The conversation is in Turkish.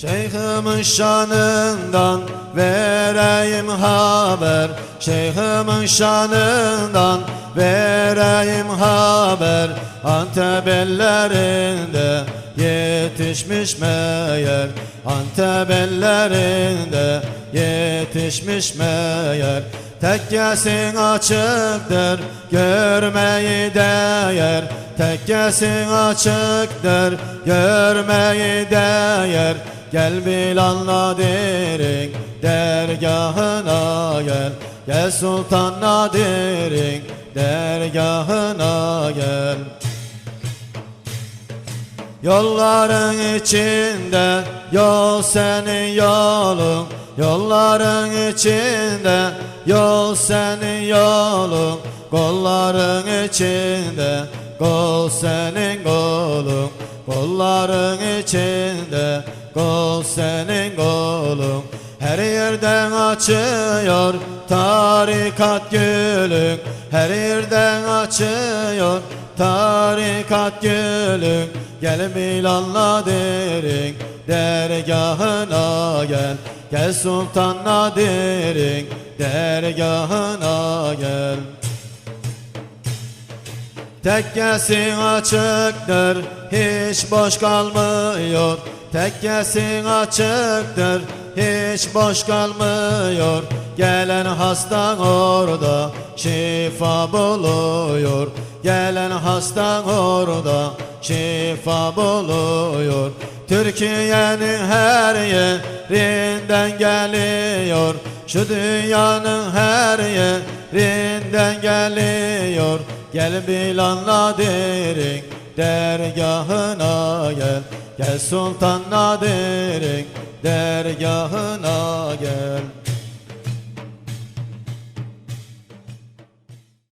Şeyhimin şanından vereyim haber. Şeyhimin şanından vereyim haber. Antep ellerinde yetişmiş meğer. Antep ellerinde yetişmiş meğer. Tekkesin açıktır görmeyi değer. Tekkesin açıktır görmeyi değer Gel Bilal derin dergahına gel. Gel Sultan Nadir'in dergahına gel. Yolların içinde yol senin yolun. Yolların içinde yol senin yolun. Kolların içinde kol senin kolun. Kolların içinde kol senin kolun Her yerden açıyor. Tarikat gülün Her yerden açıyor. Tarikat gülün Gel Bilal'la derin dergahına gel. Gel Sultan Nadir'in dergahına gel Tekkesin açıktır hiç boş kalmıyor. Tekkesin açıktır hiç boş kalmıyor. Gelen hastan orada şifa buluyor. Gelen hastan orada şifa buluyor. Türkiye'nin her yerinden geliyor. Şu dünyanın her yerinden geliyor Gel Bilal derin dergahına gel. Gel Sultan Nadir'in dergahına gel